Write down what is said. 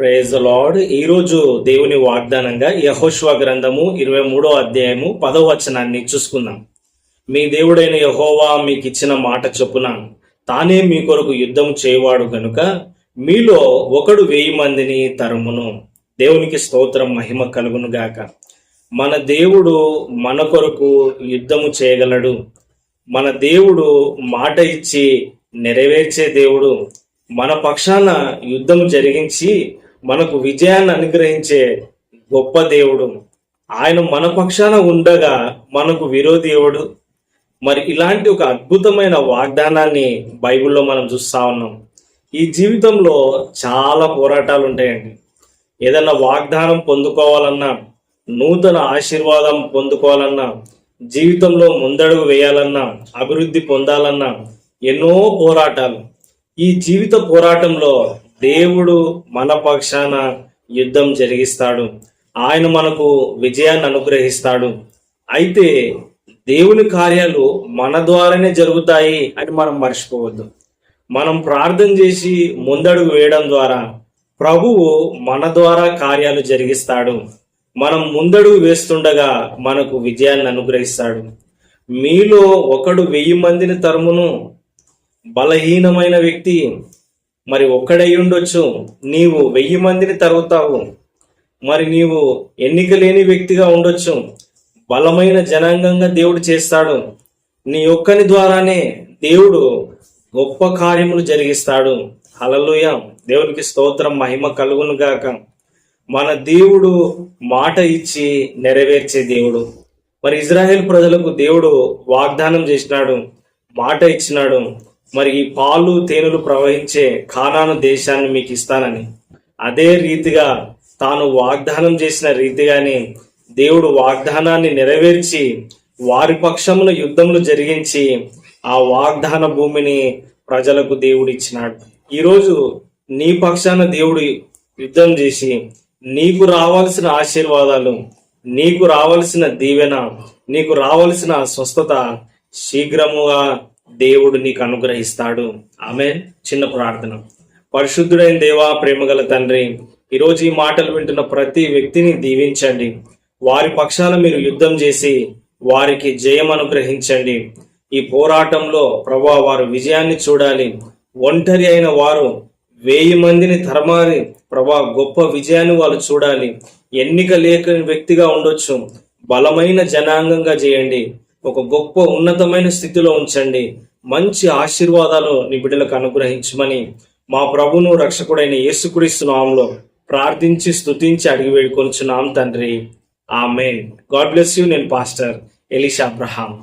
Praise lord ఈరోజు దేవుని వాగ్దానంగా యహోష్వ గ్రంథము ఇరవై మూడో అధ్యాయము పదో వచనాన్ని చూసుకుందాం. మీ దేవుడైన యహోవా మీకు ఇచ్చిన మాట చొప్పున తానే మీ కొరకు యుద్ధం చేయవాడు గనుక మీలో ఒకడు వెయ్యి మందిని తరుమును. దేవునికి స్తోత్రం మహిమ కలుగును గాక. మన దేవుడు మన కొరకు యుద్ధము చేయగలడు. మన దేవుడు మాట ఇచ్చి నెరవేర్చే దేవుడు. మన పక్షాన యుద్ధం జరిగించి మనకు విజయాన్ని అనుగ్రహించే గొప్ప దేవుడు. ఆయన మన పక్షాన ఉండగా మనకు విరోధి ఎవడు మరి ఇలాంటి ఒక అద్భుతమైన వాగ్దానాన్ని బైబిల్లో మనం చూస్తా ఉన్నాం. ఈ జీవితంలో చాలా పోరాటాలు ఉంటాయండి. ఏదన్నా వాగ్దానం పొందుకోవాలన్నా నూతన ఆశీర్వాదం పొందుకోవాలన్నా జీవితంలో ముందడుగు వేయాలన్నా అభివృద్ధి పొందాలన్నా ఎన్నో పోరాటాలు. ఈ జీవిత పోరాటంలో దేవుడు మన పక్షాన యుద్ధం జరిగిస్తాడు. ఆయన మనకు విజయాన్ని అనుగ్రహిస్తాడు. అయితే దేవుని కార్యాలు మన ద్వారానే జరుగుతాయి అని మనం మర్చిపోవద్దు. మనం ప్రార్థన చేసి ముందడుగు వేయడం ద్వారా ప్రభువు మన ద్వారా కార్యాలు జరిగిస్తాడు. మనం ముందడుగు వేస్తుండగా మనకు విజయాన్ని అనుగ్రహిస్తాడు. మీలో ఒకడు వెయ్యి మందిని తరుమును. బలహీనమైన వ్యక్తి మరి ఒక్కడై ఉండొచ్చు. నీవు వెయ్యి మందిని తరుగుతావు. మరి నీవు ఎన్నిక లేని వ్యక్తిగా ఉండొచ్చు. బలమైన జనాంగంగా దేవుడు చేస్తాడు. నీ ఒక్కని ద్వారానే దేవుడు గొప్ప కార్యములు జరిగిస్తాడు. హలలుయ దేవునికి స్తోత్రం మహిమ కలుగును గాక. మన దేవుడు మాట ఇచ్చి నెరవేర్చే దేవుడు. మరి ఇజ్రాయెల్ ప్రజలకు దేవుడు వాగ్దానం చేసినాడు. మాట ఇచ్చినాడు. మరి ఈ పాలు తేనెలు ప్రవహించే ఖానాను దేశాన్ని మీకు ఇస్తానని. అదే రీతిగా తాను వాగ్దానం చేసిన రీతిగానే దేవుడు వాగ్దానాన్ని నెరవేర్చి వారి పక్షమున యుద్ధములు జరిగించి ఆ వాగ్దాన భూమిని ప్రజలకు దేవుడు ఇచ్చినాడు ఈరోజు నీ పక్షాన దేవుడు యుద్ధం చేసి నీకు రావాల్సిన ఆశీర్వాదాలు నీకు రావాల్సిన దీవెన నీకు రావాల్సిన స్వస్థత శీఘ్రముగా దేవుడు నీకు అనుగ్రహిస్తాడు ఆమె చిన్న ప్రార్థన. పరిశుద్ధుడైన దేవా ప్రేమగల తండ్రి ఈరోజు ఈ మాటలు వింటున్న ప్రతి వ్యక్తిని దీవించండి. వారి పక్షాన మీరు యుద్ధం చేసి వారికి జయం అనుగ్రహించండి. ఈ పోరాటంలో ప్రభా వారు విజయాన్ని చూడాలి. ఒంటరి అయిన వారు వెయ్యి మందిని తరమాలి. ప్రభా గొప్ప విజయాన్ని వాళ్ళు చూడాలి. ఎన్నిక లేకని వ్యక్తిగా ఉండొచ్చు. బలమైన జనాంగంగా చేయండి. ఒక గొప్ప ఉన్నతమైన స్థితిలో ఉంచండి. మంచి ఆశీర్వాదాలు నీ బిడ్డలకు అనుగ్రహించమని మా ప్రభును రక్షకుడైన యేసుక్రీస్తు నామంలో ప్రార్థించి స్థుతించి అడిగి వేడుకొంచున్నాం తండ్రి. ఆమెన్. God bless you. నేను పాస్టర్ ఎలిషా అబ్రహాం.